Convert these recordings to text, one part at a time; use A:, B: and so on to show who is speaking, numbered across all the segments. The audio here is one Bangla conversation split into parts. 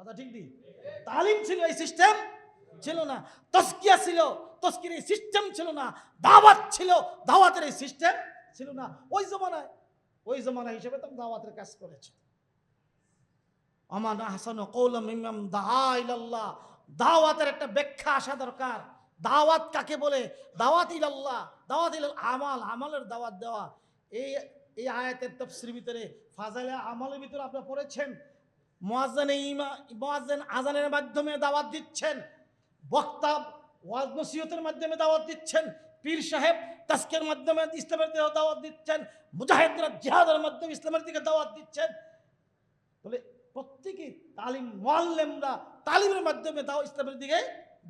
A: কথা ঠিক নেই? তালিম ছিল এই সিস্টেম ছিল না। তস্কিয়া ছিল তস্কির এই সিস্টেম ছিল না। দাওয়াত ছিল, দাওয়াতের এই সিস্টেম ছিল না। ওই জমানায়, ওই জমানা হিসেবে তো দাওয়াতের কাজ করেছে। আমান হাসান কৌলম ইমাম ইলাল্লাহ। দাওয়াতের একটা ব্যাখ্যা আসা দরকার। দাওয়াত কাকে বলে? দাওয়াত ইলাল্লাহ, দাওয়াত ইলাল আমাল, আমালের দাওয়াত দেওয়া। এই এই আয়াতের তফসির ভিতরে ফাজালে আমলের ভিতরে আপনারা পড়েছেন। ইমা, মোয়াজ্জান আজানের মাধ্যমে দাওয়াত দিচ্ছেন। বক্তা ওয়াজ নসিহতের মাধ্যমে দাওয়াত দিচ্ছেন। পীর সাহেব তাস্কের মাধ্যমে ইসলামের দিকে দাওয়াত দিচ্ছেন। মুজাহিদরা জিহাদের মাধ্যমে ইসলামের দিকে দাওয়াত দিচ্ছেন। বলে প্রত্যেকে তালিম, মোয়াল্লেমরা তালিমের মাধ্যমে দাও, ইসলামের দিকে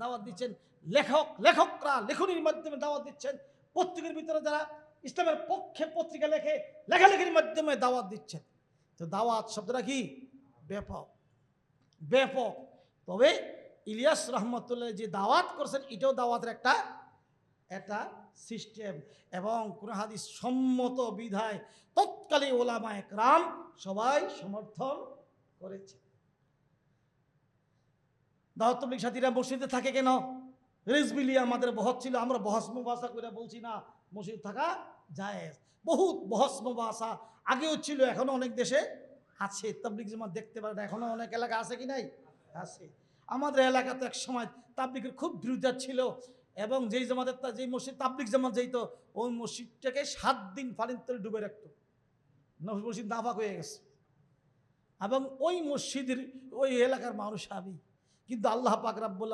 A: দাওয়াত দিচ্ছেন। লেখক, লেখকরা লেখনির মাধ্যমে দাওয়াত দিচ্ছেন। পত্রিকার ভিতরে যারা ইসলামের পক্ষে পত্রিকা লেখে, লেখালেখির মাধ্যমে দাওয়াত দিচ্ছেন। তো দাওয়াত শব্দটা কি? ব্যাপক ব্যাপক। তবে ইলিয়াস রহমতুল্লাহ যে দাওয়াত করছেন, এটাও দাওয়াতের একটা একটা সিস্টেম এবং হাদিস সম্মত বিধায় তৎকালীন ওলামা একরাম সবাই সমর্থন করেছে। দাওয়াত তবলিক সাথীরা মসজিদে থাকে কেন? রিজবিলি আমাদের বহস ছিল, আমরা বহস মুবাসা করে বলছি, না, মসজিদ থাকা যায় বহুত বহস মুবাসা আগেও ছিল, এখনও অনেক দেশে আছে তাবলিক জামাত দেখতে পারেন এখনও অনেক এলাকা আছে কি নাই? আছে। আমাদের এলাকাতে এক সময় তাবলিকের খুব বিরোধিতা ছিল এবং যেই জামাতের যেই মসজিদ তাবলিক জামাত যেত ওই মসজিদটাকে সাত দিন পানির তলে ডুবে রাখতো। মসজিদ নাফাক হয়ে গেছে। এবং ওই মসজিদের ওই এলাকার মানুষ আমি। কিন্তু আল্লাহ পাক রাব্বুল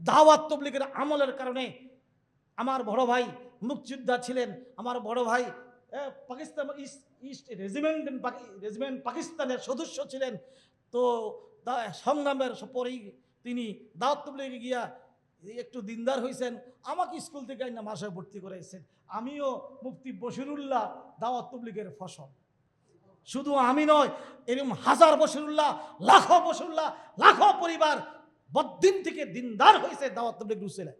A: দাওয়াত তবলিকের আমলের কারণে আমার বড় ভাই মুক্তিযোদ্ধা ছিলেন। আমার বড় ভাই Pakistan east east regiment regiment পাকিস্তানের সদস্য ছিলেন। তো সংগ্রামের পরেই তিনি দাওয়াত তবলিগে গিয়া একটু দিনদার হয়েছেন আমাকে স্কুল থেকে না মাসায় ভর্তি করাইছেন। আমিও মুফতি বশিরুল্লাহ দাওয়াত তবলিগের ফসল। শুধু আমি নয়, এরকম হাজার বসরুল্লাহ লাখো বসরুল্লাহ লাখো পরিবার বদিন থেকে দিনদার হয়েছে দাওয়াত তবলিগ রুসেলে।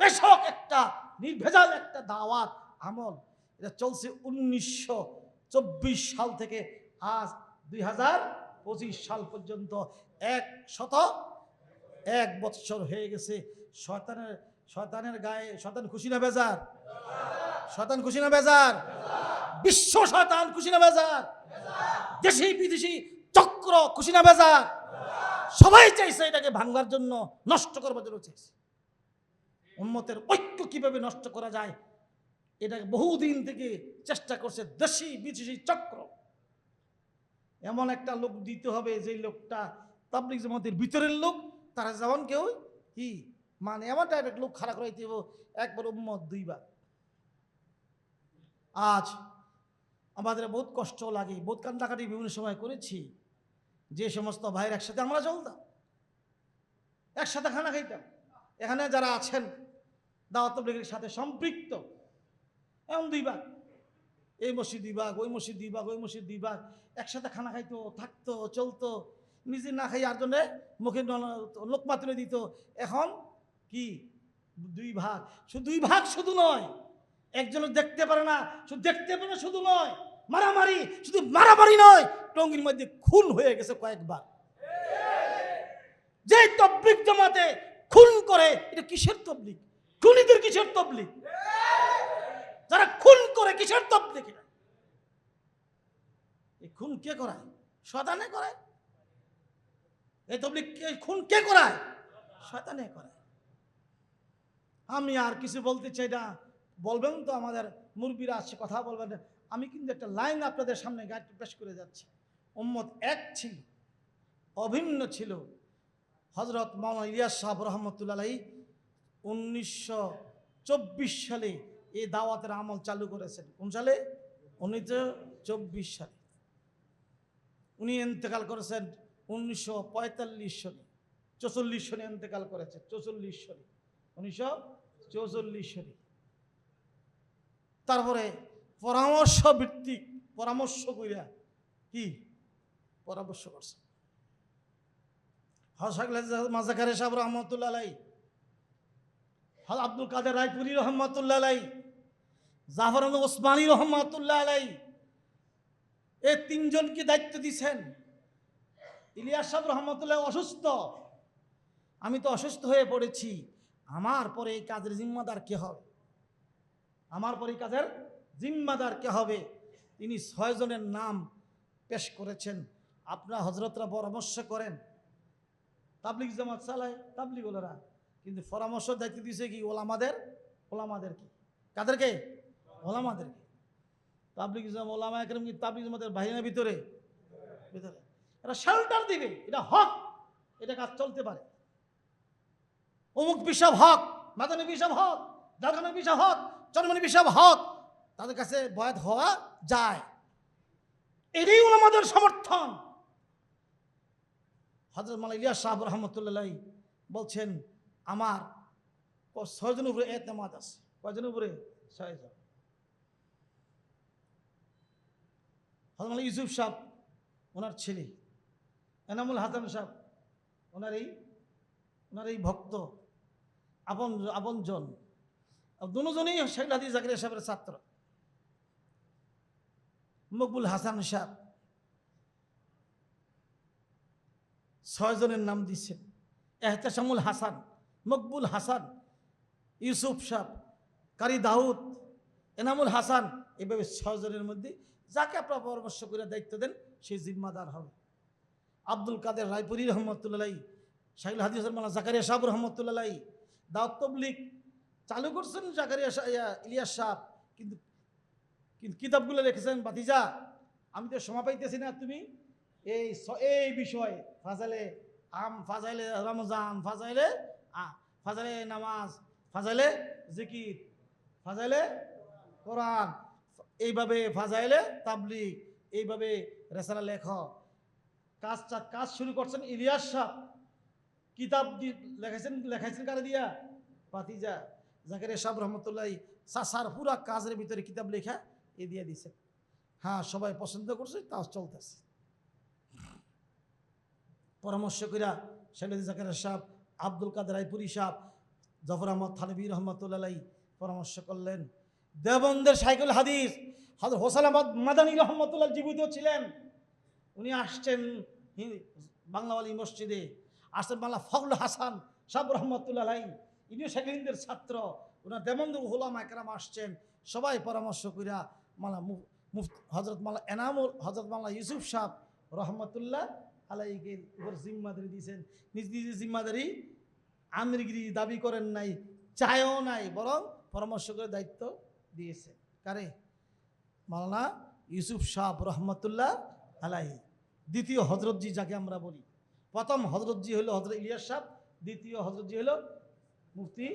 A: বেশক একটা, নির্ভেজাল একটা দাওয়াত আমল এটা চলছে উনিশশো চব্বিশ সাল থেকে আজ দুই হাজার পঁচিশ সাল পর্যন্ত। এক শত এক বৎসর হয়ে গেছে। শয়তানের শয়তানের গায়ে, শয়তান খুশি না বেজার? শয়তান খুশি না বেজার? বিশ্ব শয়তান খুশি না বেজার? দেশি বিদেশি চক্র খুশি না বেজার? সবাই চাইছে এটাকে ভাঙবার জন্য, নষ্ট করবার জন্য চাইছে। উন্মতের ঐক্য কীভাবে নষ্ট করা যায়? এটাকে বহুদিন থেকে চেষ্টা করছে দেশি বিদেশি চক্র। এমন একটা লোক দিতে হবে যে লোকটা তাবলিক জামাতের ভিতরের লোক, তারা যেমন কেউ কি মানে এমন টাইপের লোক খারাপ করে দিব, একবার উম্মত, দুইবার। আজ আমাদের বহুত কষ্ট লাগে, বহুত কান্দাকাটি বিভিন্ন সময় করেছি, যে সমস্ত ভাইয়ের একসাথে আমরা চলতাম, একসাথে খানা খাইতাম। এখানে যারা আছেন, দাওয়াত সাথে সম্পৃক্ত এমন দুই ভাগ। এই মসজিদ দুই ভাগ, ওই মসজিদ দুই ভাগ, ওই মসজিদ দুই ভাগ। একসাথে খানা খাইতো, থাকতো, চলতো। নিজে না খাই আর জন্যে মুখে লোকমা তুলে দিত। এখন কি? দুই ভাগ। শুধু দুই ভাগ শুধু নয়। একজন দেখতে পারে না শুধু দেখতে পারে না শুধু নয়। মারামারি, শুধু মারামারি নয়। টঙ্গির মধ্যে খুন হয়ে গেছে কয়েকবার। যে তবলিক জমাতে খুন করে, এটা কিসের তবলিক খুনিদের কিসের তবলিক যারা খুন করে কিসের তবলিক এটা এই খুন কে করায়? শতানে করায়? এই তবলিক খুন কে করায়? শতানে করায়। আমি আর কিছু বলতে চাই না। বলবেন তো আমাদের মুরব্বীরা আসছে, কথা বলবেন। আমি কিন্তু একটা লাইন আপনাদের সামনে গাড়ি পেশ করে যাচ্ছি। উম্মত এক ছিল, অভিন্ন ছিল। হজরত মৌলানা ইলিয়াস সাহেব রহমতুল্লাহ উনিশশো চব্বিশ সালে এই দাওয়াতের আমল চালু করেছেন। কোন সালে? উনিশশো চব্বিশ সালে। উনি ইন্তেকাল করেছেন উনিশশো পঁয়তাল্লিশ সালে। চৌচল্লিশ সনে ইন্তেকাল করেছেন, চৌচল্লিশ সনে উনিশশো চৌচল্লিশ সালে। তারপরে পরামর্শ ভিত্তিক পরামর্শ কইরা কি? পরামর্শ করছে। হসাকলে মাজাকারে সাহেব রহমতুল্লাহ আব্দুল কাদের রায়পুরি রহমতুল্লাহ জাফর আহমদ ওসমানী রহমতুল্লাহ আলাই এই তিনজনকে দায়িত্ব দিছেন। ইলিয়াস সাহেব রহমতুল্লাহ অসুস্থ। আমি তো অসুস্থ হয়ে পড়েছি। আমার পরে এই কাজের জিম্মাদার কে হবে? আমার পরে এই কাজের জিম্মাদার কে হবে? তিনি ছয়জনের নাম পেশ করেছেন। আপনারা হজরতরা পরামর্শ করেন। তাবলিগ জামাত চালায় তাবলিগ ওলারা কিন্তু পরামর্শ দায়িত্ব দিয়েছে কি ওলামাদের? ওলামাদের কি? কাদেরকে? ওলামাদেরকে। তাবলিগ জাম ওলামা একরম কি তাবলিগ জামাতের বাহিনীর ভিতরে? ভিতরে। এটা শেল্টার দিবে। এটা হক। এটা কাজ চলতে পারে। অমুক হক হক হক, চরমনি হক, তাদের কাছে বয়াত হওয়া যায়। এটাই আমাদের সমর্থন। হজরত মালা ইলিয়াস সাহেব রহমতুল্লাহ বলছেন, আমার ছয়জনের উপরে এতেমাদ আছে। কয়জনের উপরে? ছয়জন হজরত ইউসুফ সাহেব, ওনার ছেলে, এনামুল হাসান সাহেব, ওনার এই ওনার এই ভক্ত, আপন, আপনজন দুজনেই শেখ হাদিস জাকির সাহেবের ছাত্র। মকবুল হাসান সাহেব ছয়জনের নাম দিচ্ছেন। এহতেশামুল হাসান, মকবুল হাসান, ইউসুফ সাহ কারি দাউদ, এনামুল হাসান, এভাবে ছয়জনের মধ্যে যাকে আপনারা পরামর্শ করে দায়িত্ব দেন সেই জিম্মাদার হবে। আব্দুল কাদের রায়পুরি রহমতুল্লাহ, শাহিল হাদিস মালা জাকারিয়া সাহেব রহমতুল্লাহ দাউদ তবলিক চালু করছেন জাকারিয়া ইলিয়াস সাহ কিন্তু কিন্তু কিতাবগুলো রেখেছেন বাতিজা আমি তো সময় পাইতেছি না তুমি। এই স- এই বিষয় ফাজালে আম, ফাজাইলে রমজান, ফাজাইলে ফাজাইলে নামাজ, ফাজাইলে জিকির, ফাজাইলে কোরআন। এইভাবে ফাজাইলে তাবলিগ, এইভাবে রেসালা লেখ। কাজ চা- কাজ শুরু করছেন ইলিয়াস সাহ। কিতাব লেখাইছেন লেখাইছেন কারে দিয়া? পাতিজা জাকারিয়া সাহেব রহমতুল্লাহ সাসার পুরা কাজের ভিতরে কিতাব লেখা এ দিয়ে দিছে। হ্যাঁ সবাই পছন্দ করছে, তাও চলতেছে। পরামর্শ করিয়া শেখুল জাকের সাহেব আব্দুল কাদের রায়পুরি সাহেব জফর আহমদ থানবী রহমতুল্লাহ পরামর্শ করলেন। দেবন্দের সাইকুল হাদিস। হাজর হোসেন আহমদ মাদানী রহমতুল্লাহ জীবিত ছিলেন। উনি আসছেন বাংলাওয়ালি মসজিদে। আসছেন বাংলা ফখরুল হাসান সাহ রহমতুল্লাহ ইনিও শেখ হিন্দের ছাত্র। ওনার দেবন্দ হুলাম একরাম আসছেন। সবাই পরামর্শ করিয়া মালা মুফ হজরত মালা এনামুল হজরত মালা ইউসুফ সাহ রহমতুল্লাহ আলাইকে উপর জিম্মাদারি দিয়েছেন। নিজ নিজের জিম্মাদারি আমিরগিরি দাবি করেন নাই, চায়ও নাই, বরং পরামর্শ করে দায়িত্ব দিয়েছে। কারে? মাওলানা ইউসুফ সাহ রহমতুল্লাহ আলাই দ্বিতীয় হজরতজি যাকে আমরা বলি। প্রথম হজরতজি হলো হজরত ইলিয়াস সাহ, দ্বিতীয় হজরতজি হলো মুফতি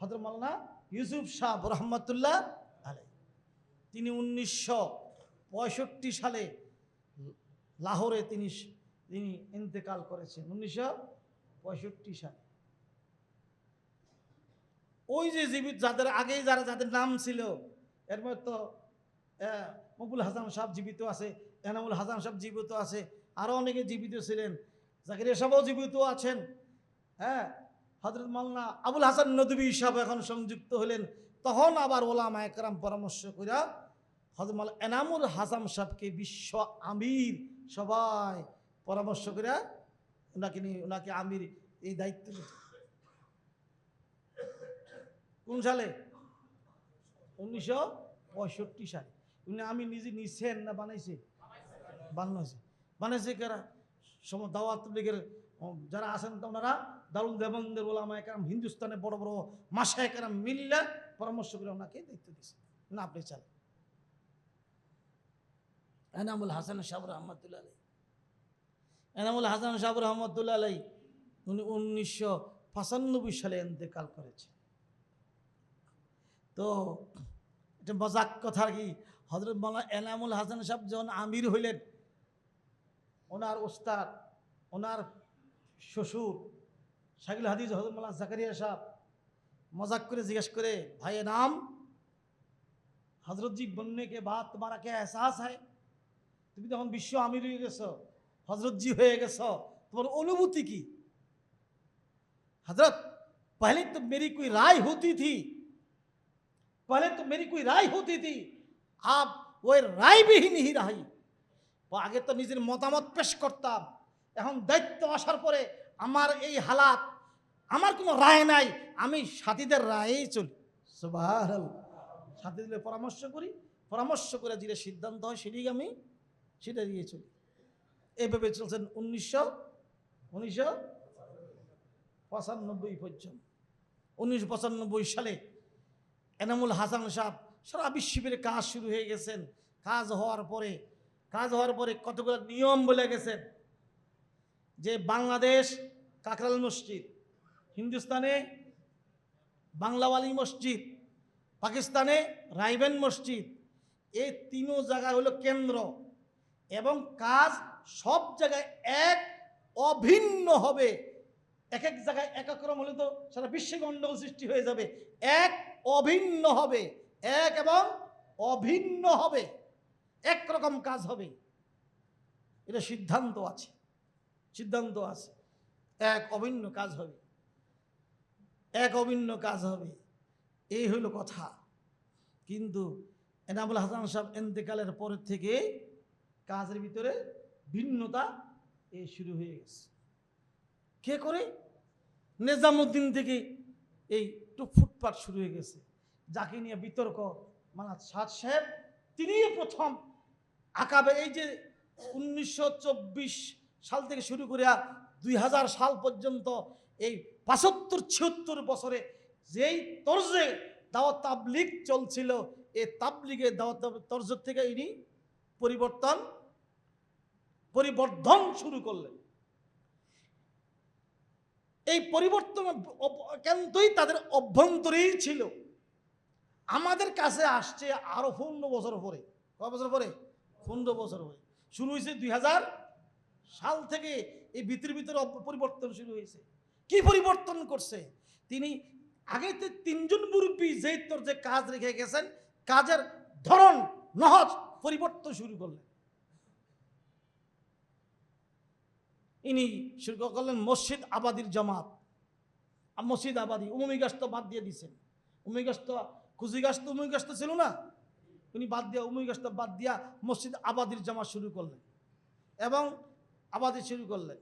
A: হজরত মাওলানা ইউসুফ সাহ রহমতুল্লাহ আলাই তিনি উনিশশো পঁয়ষট্টি সালে লাহোরে তিনি তিনি ইন্তেকাল করেছেন। উনিশশো পঁয়ষট্টি সালে। ওই যে জীবিত যাদের আগেই যারা যাদের নাম ছিল এর মধ্যে তো আহ, মকবুল হাসান সাহেব জীবিত আছে এনামুল হাসান সাহেব জীবিত আছে আরও অনেকে জীবিত ছিলেন জাকিরিয়া সাহেবও জীবিত আছেন হ্যাঁ? হজরত মাল্লা আবুল হাসান নদী সাহেব এখন সংযুক্ত হলেন তখন আবার ওলামা একরাম পরামর্শ করিয়া হজরত মাল্লা এনামুল হাসান সাহেবকে বিশ্ব আমির সবাই পরামর্শ করিয়া ওনাকে নিয়ে ওনাকে আমির এই দায়িত্ব কোন সালে? উনিশশো পঁয়ষট্টি সালে। উনি আমি নিজে নিছেন না বানাইছে? বানাইছে বানাইছে কারা? সম, দাওয়াত লীগের যারা আছেন তো ওনারা দারুল দেবন্দের ওলামা একরাম হিন্দুস্তানে বড় বড় মাসা একরাম মিললে পরামর্শ করে ওনাকে দায়িত্ব দিয়েছে। না, আপনি চাল এনামুল হাসান সাহেব রহমতুল্লাহ আলাই এনামুল হাসান সাহেব রহমতুল্লাহ আলাই উনি উনিশশো পঁচানব্বই সালে ইন্তেকাল করেছেন। তো এটা মজাক কথা কি হজরত মালা এনামুল হাসান সাহেব যখন আমির হইলেন ওনার ওস্তাদ ওনার শ্বশুর শাকিল হাদিস হজরত মালা জাকারিয়া সাহেব मजाक করে জিজ্ঞেস করে ভাই নাম हजरत जी बनने के बाद तुम्हारा क्या एहसास है তুমি তখন বিশ্ব আমির হয়ে গেছো হজরত জি হয়ে গেছো তোমার অনুভূতি কি हजरत पहले तो मेरी कोई राय होती थी पहले तो मेरी कोई राय होती थी आप वो राय भी ही नहीं रही वो आगे तो নিজের মতামত পেশ করতাম এখন দায়িত্ব আসার পরে আমার এই হালাত আমার কোনো রায় নাই আমি সাথীদের রায়েই চলি সুবাহ সাথীদের পরামর্শ করি পরামর্শ করে যেটা সিদ্ধান্ত হয় সেটাই আমি সেটা দিয়ে চলি এইভাবে চলছেন উনিশশো উনিশশো পঁচানব্বই পর্যন্ত উনিশশো পঁচানব্বই সালে এনামুল হাসান সাহেব, সারা বিশ্বব্যাপী কাজ শুরু হয়ে গেছেন। কাজ হওয়ার পরে, কাজ হওয়ার পরে কতগুলো নিয়ম বলে গেছেন যে বাংলাদেশ কাকরাল মসজিদ, হিন্দুস্তানে বাংলাওয়ালি মসজিদ, পাকিস্তানে রাইবেন মসজিদ, এই তিনও জায়গা হলো কেন্দ্র এবং কাজ সব জায়গায় এক অভিন্ন হবে। এক এক জায়গায় এক এক রকম হলে তো সারা বিশ্বে গণ্ডগোল সৃষ্টি হয়ে যাবে। এক অভিন্ন হবে। এক এবং অভিন্ন হবে। একরকম কাজ হবে। এটা সিদ্ধান্ত আছে। সিদ্ধান্ত আছে। এক অভিন্ন কাজ হবে। এক অভিন্ন কাজ হবে। এই হইল কথা। কিন্তু এনামুল হাসান সাহেব এন্তেকালের পরের থেকে কাজের ভিতরে ভিন্নতা এ শুরু হয়ে গেছে। কে করে? নিজামুদ্দিন থেকে এই একটু ফুটপাট শুরু হয়ে গেছে। যাকে নিয়ে বিতর্ক মানা সাদ সাহেব, তিনিই প্রথম আকাবে। এই যে উনিশশো চব্বিশ সাল থেকে শুরু করে দুই হাজার সাল পর্যন্ত এই পাঁচাত্তর, ছিয়াত্তর বছরে যেই তর্জে দাওয়াত তাবলিগ চলছিল এই তাবলিগের দাওয়াত তর্জ থেকে ইনি পরিবর্তন, পরিবর্ধন শুরু করলেন। এই পরিবর্তন কেন্দ্রই তাদের অভ্যন্তরেই ছিল। আমাদের কাছে আসছে আরও পনেরো বছর পরে। কয় বছর পরে? পনেরো বছর পরে। শুরু হয়েছে দুই হাজার সাল থেকে এই ভিতর ভিতরে পরিবর্তন শুরু হয়েছে। কি পরিবর্তন করছে? তিনি আগে তো তিনজন মুরব্বী যেই তোর যে কাজ রেখে গেছেন, কাজের ধরন, নহজ পরিবর্তন শুরু করলেন। ইনি শুরু করলেন মসজিদ আবাদির জামাত। মসজিদ আবাদি, উমমি গাছ তো বাদ দিয়ে দিছেন। উমমি গাছ তো খুশি গাছ তো উমমি গাছ তো ছিল না? উনি বাদ দিয়া উমমি গাছ তো বাদ দিয়া মসজিদ আবাদির জামাত শুরু করলেন। এবং আবাদি শুরু করলেন।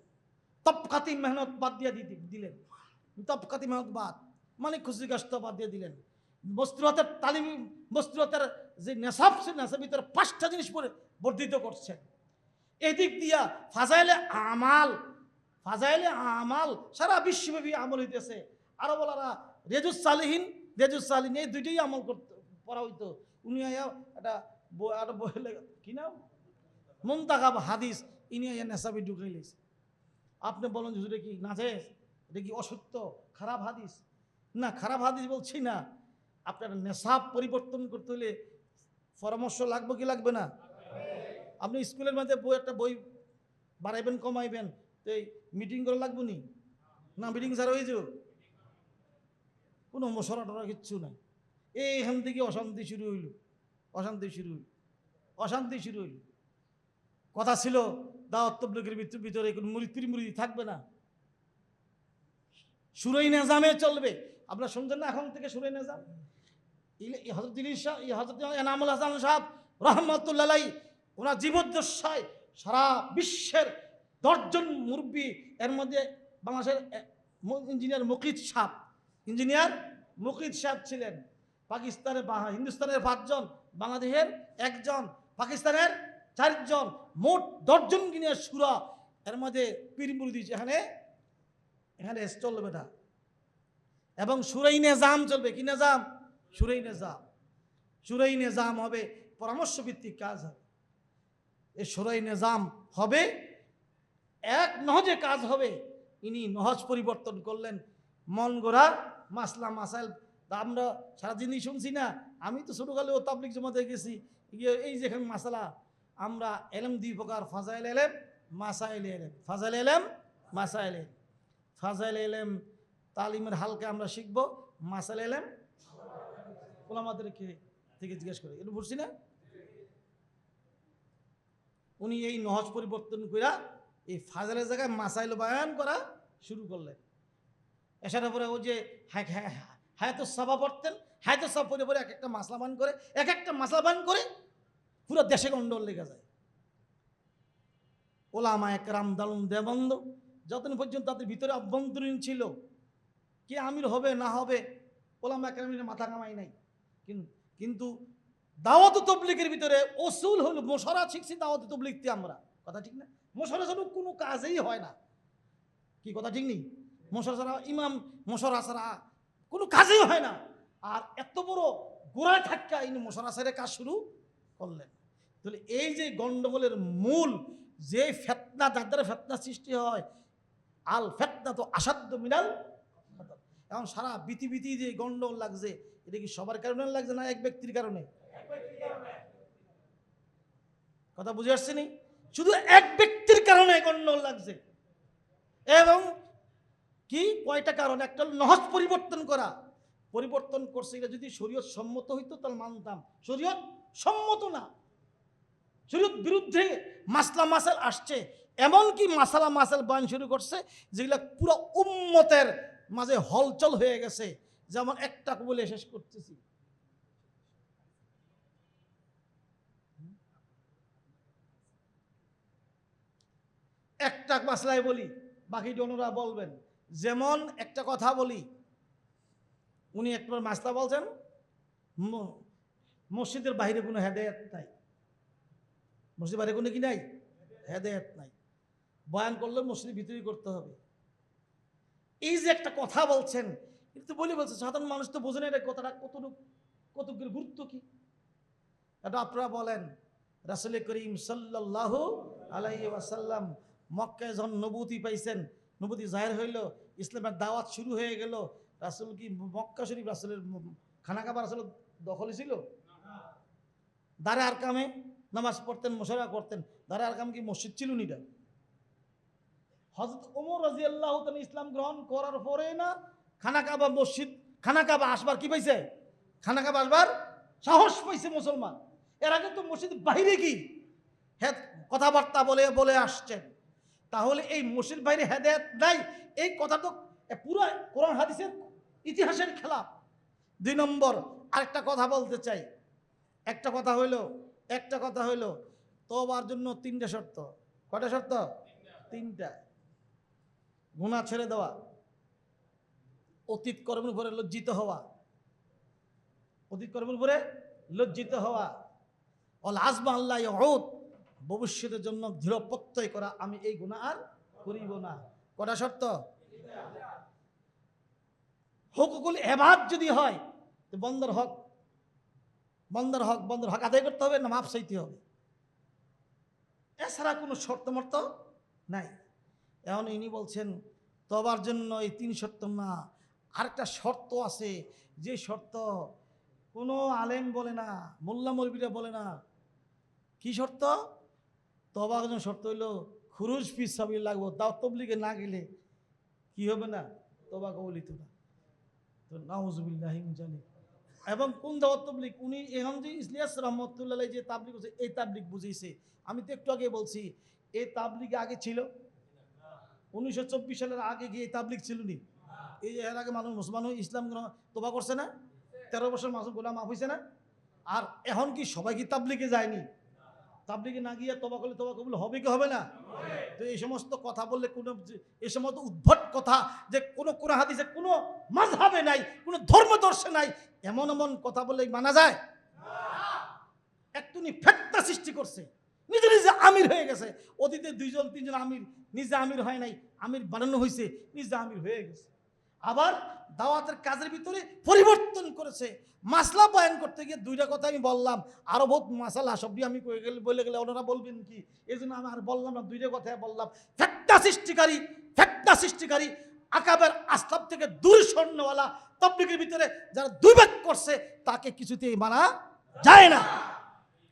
A: তপকাতি মেহনত বাদ দিয়ে দিলেন। তপকাতি মেহনত বাদ। মানে খুশি গাছ তো বাদ দিয়ে দিলেন। বস্ত্রতের তালিম, বস্ত্রতের যে নেশাব, সে নেশার ভিতরে পাঁচটা জিনিস পরে বর্ধিত করছেন। এদিক দিয়া ফাজাইলে আমাল ফাজাইলে আমাল, সারা বিশ্বব্যাপী আমল হইতেছে। আরও বলারা, রেজুস সালিহীন রেজুস সালিহীন, এই দুইটাই আমল করতে পড়া হইতো। উনি আয়া একটা একটা বই কি নাম? মুন্তাকাব হাদিস, ইনি আয়া নেশাবি ঢুকাই লেছে। আপনি বলেন যে এটা কি নাজেস এটা কি অসত্য? খারাপ হাদিস? না, খারাপ হাদিস বলছি না। আপনার নেশাব পরিবর্তন করতে হলে পরামর্শ লাগবে কি লাগবে না? আপনি স্কুলের মধ্যে বই একটা বই বাড়াইবেন, কমাইবেন, তো এই মিটিং করে লাগবো নি? না মিটিং স্যার হয়ে যাও কোনো মশলা টরা কিচ্ছু নাই। এইখান থেকে অশান্তি শুরু হইল। অশান্তি শুরু হইল। অশান্তি শুরু হইল। কথা ছিল, দাওয়াত তবলিগের ভিতর কোনো মুরিদ মুরিদি থাকবে না। সুরই নেজামে চলবে। আপনার শুনছেন না এখন থেকে সুরই নেজাম? হজরত ইলিশ হজরত এনামুল হাসান সাহেব রহমতুল্লাহ ওনার জীবদ্দশায় সারা বিশ্বের দশজন মুরব্বী, এর মধ্যে বাংলাদেশের ইঞ্জিনিয়ার মুকিদ সাহ। ইঞ্জিনিয়ার মুকিদ সাহ ছিলেন। পাকিস্তানের হিন্দুস্তানের পাঁচজন, বাংলাদেশের একজন, পাকিস্তানের চারজন, মোট দশজন কিনে সুরা। এর মধ্যে পীর মুরিদি এখানে এখানে চলবে না এবং সুরাই নেজাম চলবে। কি নেজাম? সুরাই নেজাম। সুরাই নেজাম হবে পরামর্শ ভিত্তিক কাজ হবে। এই সরাই নেজাম হবে। এক নহজে কাজ হবে। ইনি নহজ পরিবর্তন করলেন। মন গোড়া, মাসলা, মাসাইল। আমরা সারাদিনই শুনছি না। আমি তো ছোটোকালে ও তাবলিক জমাতে গেছি। গিয়ে এই যেখানে মাসালা, আমরা এলেম দুই প্রকার, ফাজাইল এলেম, মাসাইল এলেম। ফাজাইল এলেম, মাসাইল এলেম। ফাজাইল এলেম, তালিমের হালকে আমরা শিখব। মাসাইল এলেম, ওলামাদেরকে থেকে জিজ্ঞেস করে। এটা বুঝছি না? উনি এই নহজ পরিবর্তন কইরা এই ফাজালের জায়গায় মাসাইল বায়ান করা শুরু করলেন। এসার পরে ও যে হায়াত সাবা পড়তেন হায়াত সাব পরে পরে এক একটা মাসলা বান করে এক একটা মাসলা বান করে পুরো দেশে গন্ডল লেগে যায়। ওলামা একরাম দালুম দেবন্দ, যতদিন পর্যন্ত তাদের ভিতরে অভ্যন্তরীণ ছিল, কে আমির হবে না হবে, ওলামা একরামের মাথা কামাই নাই। কিন- কিন্তু দাওয়াত তবলিগের ভিতরে অসুল হলো মশরা শিখছি, দাওয়াত তবলিগতে আমরা। কথা ঠিক না? মশরা ছাড়া কোনো কাজেই হয় না। কি কথা ঠিক নেই? মশরা ছাড়া ইমাম, মশরা ছাড়া কোনো কাজেই হয় না। আর এত বড় গোড়ায় থাকা ইনি মশরা ছেড়ে কাজ শুরু করলেন। তাহলে এই যে গন্ডগোলের মূল, যে ফেতনা যার দ্বারা ফেতনা সৃষ্টি হয়, আল ফেতনা তো আসাধ্য মিনাল। এখন সারা বিতি যে গন্ডগোল লাগছে, এটা কি সবার কারণে লাগছে না এক ব্যক্তির কারণে? কথা বুঝে আসছে নি শুধু এক ব্যক্তির কারণে গন্ডগোল লাগছে। এবং কি? কয়টা কারণ? একটা নহজ পরিবর্তন করা। পরিবর্তন করছে এটা যদি শরীয়ত সম্মত হইতো, তাহলে মানতাম। শরীয়ত সম্মত না। শরীয়ত বিরুদ্ধে মাসলা মাসাল আসছে। এমনকি মাসালা মাসাল বয়ান শুরু করছে, যেগুলা পুরো উম্মতের মাঝে হলচল হয়ে গেছে। যেমন একটা বলে শেষ করতেছি। একটা মাসলায় বলি, বাকি জনরা বলবেন। যেমন একটা কথা বলি, উনি একবার মাসলা বলছেন মসজিদের বাইরে কোনো হেদায়ত নাই। মসজিদের বাইরে কোনো কি নাই? হেদায়ত নাই। বয়ান করলে মসজিদের ভিতরেই করতে হবে। এই যে একটা কথা বলছেন কিন্তু বলি বলছে, সাধারণ মানুষ তো বোঝে না এটা কথাটা কতটুকু, কতটুকুর গুরুত্ব কি। এটা আপনারা বলেন রাসুল করিম সাল্লাহ আলাই ওয়াসাল্লাম মক্কায় যখন নবুতি পাইছেন, নবুতি জাহের হইল, ইসলামের দাওয়াত শুরু হয়ে গেল, রাসুল কি মক্কা শরীফ রাসুলের খানা খাবার আসলে দখল ছিল দাঁড়ে আর কামে নামাজ পড়তেন মোশারা করতেন দাঁড়ে আর কাম কি মসজিদ ছিল নিটা হজরত ওমর রাজি আল্লাহ ইসলাম গ্রহণ করার পরে না খানা কাবা মসজিদ, খানা কাবা আসবার কি পাইছে? খানা কাবা আসবার সাহস পাইছে মুসলমান। এর আগে তো মসজিদ বাইরে কি? হ্যাঁ কথাবার্তা বলে বলে আসছেন। তাহলে এই মসজিদ বাইরে হেদায়ত নাই। এই কথা তো পুরো কোরআন হাদিসের ইতিহাসের খেলা দুই নম্বর, আরেকটা কথা বলতে চাই। একটা কথা হইল, একটা কথা হইল তোবার জন্য তিনটা শর্ত। কটা শর্ত? তিনটা। গুণা ছেড়ে দেওয়া। অতীত কর্মের উপরে লজ্জিত হওয়া। অতীত কর্মের উপরে লজ্জিত হওয়া। অল আজমা আল্লাহ ভবিষ্যতের জন্য দৃঢ় প্রত্যয় করা, আমি এই গুণা আর করিব না। কটা শর্ত? হকুকুল এবাদ যদি হয় বন্দর হক বন্দর হক বন্দর হক আদায় করতে হবে, না মাপ চাইতে হবে? এছাড়া কোনো শর্ত মর্ত নাই। এখন ইনি বলছেন, তবার জন্য এই তিন শর্ত না, আরেকটা শর্ত আছে। যে শর্ত কোনো আলেম বলে না, মোল্লা মলবিরা বলে না। কি শর্ত? তবার জন্য শর্ত হইল, খুরুজ ফিস সবই লাগবো দাও তবলিগে না গেলে কি হবে না? তবা কবলিত না। তো নাউজুবিল্লাহ জানি এবং কোন দাওয়াত তবলিক উনি এখন যে ইসলিয়াস রহমতুল্লাহ যে তাবলিক হচ্ছে এই তাবলিক বুঝিয়েছে আমি তো একটু আগে বলছি, এই তাবলিগ আগে ছিল? উনিশশো চব্বিশ সালের আগে গিয়ে এই তাবলিক ছিল নি? এই যে এর আগে মানুষ মুসলমান ইসলাম তোবা করছে না? তেরো বছর মাসুম গোলাম মাফ হয়েছে না? আর এখন কি সবাই কি তাবলিগে যায়নি? তাবলিগে না গিয়ে তোবা করলে তোবা কবুল হবে কি হবে না? তো এই সমস্ত কথা বললে কোনো এই সমস্ত উদ্ভট কথা যে কোনো কোনো হাদিসে কোনো মাঝহাবে নাই, কোনো ধর্মদর্শে নাই, এমন এমন কথা বলে মানা যায়? একটুনি ফেটটা সৃষ্টি করছে। নিজে নিজে আমির হয়ে গেছে। অতীতে দুইজন, তিনজন আমির, নিজে আমির হয় নাই, আমির বানানো হয়েছে নিজে আমির হয়ে গেছে। আবার দাওয়াতের কাজের ভিতরে পরিবর্তন করেছে। মাসলা বয়ান করতে গিয়ে দুইটা কথা আমি বললাম। আরও বহুত মাসালা সবই আমি বলে গেলে ওনারা বলবেন কি? এই জন্য আমি আর বললাম না, দুইটা কথা বললাম। ফেটটা সৃষ্টিকারী ফেটটা সৃষ্টিকারী, আকাবের আস্তাব থেকে দূর স্বর্ণওয়ালা তবলিগের ভিতরে যারা দুইবাক করছে, তাকে কিছুতেই মানা যায় না।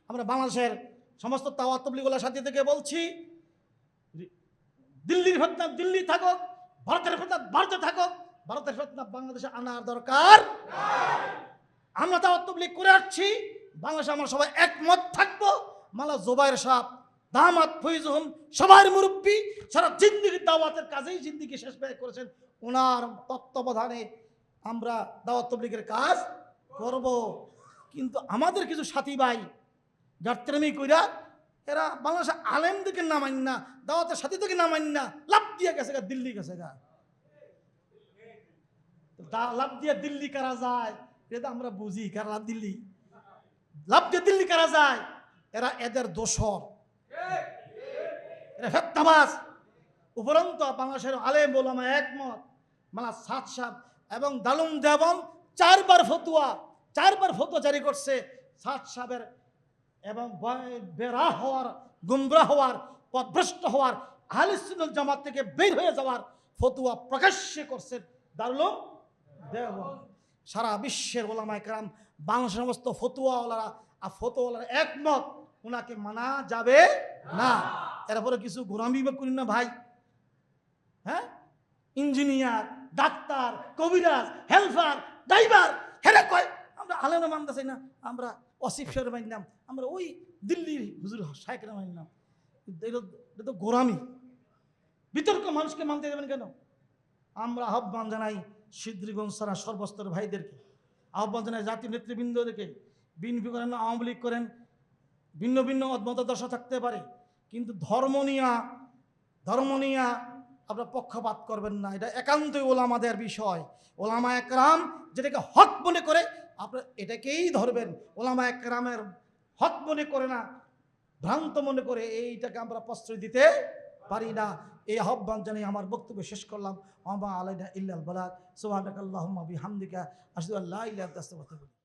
A: আমরা বাংলাদেশের সমস্ত তাওয়া তবলিগুলোর সাথে থেকে বলছি, দিল্লির ফেতনা দিল্লি থাকুক, ভারতের ভেতর ভারতে থাকুক ভারতের ফেতনা বাংলাদেশে আনার দরকার? আমরা তাওয়া তবলিগ করে আসছি। বাংলাদেশে আমরা সবাই একমত থাকব। মালা জোবাইর সাহ দামাত ফৈজুহম সবার মুরব্বী, সারা জিন্দিগি দাওয়াতের কাজেই জিন্দিগি শেষ ব্যয় করেছেন। ওনার তত্ত্বাবধানে আমরা দাওয়াত তবলিগের কাজ করব। কিন্তু আমাদের কিছু সাথী ভাই গাত্রেমি কইরা এরা বাংলাদেশে আলেম দিকে নামাইন না দাওয়াতের সাথে থেকে নামাইন না লাভ দিয়ে গেছে গা, দিল্লি গেছে গা। লাভ দিয়ে দিল্লি কারা যায়? এটা আমরা বুঝি, কারা লাভ দিল্লি? লাভ দিয়ে দিল্লি কারা যায়? এরা এদের দোসর এরা ফেত্তামাজ উপরন্ত বাংলাদেশের আলেম বলামা একমত। মালা সাত সাপ এবং দালুম দেবন চারবার ফতুয়া চারবার ফতুয়া জারি করছে সাত সাহেবের এবং বেরা হওয়ার, গুমরা হওয়ার, পথভ্রষ্ট হওয়ার আহলিসুল জামাত থেকে বের হয়ে যাওয়ার ফতুয়া প্রকাশ্যে করছেন দারুলুম দেওবন সারা বিশ্বের ওলামা একরাম বাংলাদেশের সমস্ত ফতুয়াওয়ালারা, আর ফতুয়াওয়ালারা একমত ওনাকে মানা যাবে না। এরপরে কিছু গোলামি বা করি না ভাই? হ্যাঁ? ইঞ্জিনিয়ার, ডাক্তার, কবিরাজ, হেল্পার, ড্রাইভার, হেরে কয়? আমরা আলেনা মানতেছি না, আমরা অসিফ সাহের মানলাম আমরা ওই দিল্লির হুজুর সাইকেল মানলাম এটা তো গোরামি বিতর্ক মানুষকে মানতে দেবেন কেন? আমরা আহ্বান জানাই সিদ্ধিগঞ্জ সারা সর্বস্তর ভাইদেরকে, আহ্বান জানায় জাতীয় নেতৃবৃন্দদেরকে বিএনপি করেন আওয়ামী লীগ করেন, ভিন্ন ভিন্ন মতাদর্শ থাকতে পারে, কিন্তু ধর্ম নিয়া ধর্ম নিয়া আপনার পক্ষপাত করবেন না, এটা একান্তই ওলামাদের বিষয়। ওলামা একরাম যেটাকে হক মনে করে, আপনার এটাকেই ধরবেন। ওলামা একরামের হক মনে করে না, ভ্রান্ত মনে করে, এইটাকে আমরা প্রশ্রয় দিতে পারি না। এই আহ্বান জানিয়ে আমার বক্তব্য শেষ করলাম। আমা আলাইনা ইল্লাল বালাক সুবহানাকাল্লাহুম্মা বিহামদিকা। আশহাদু আল্লা ইলাহা ইল্লা আনতা আস্তাগফিরুকা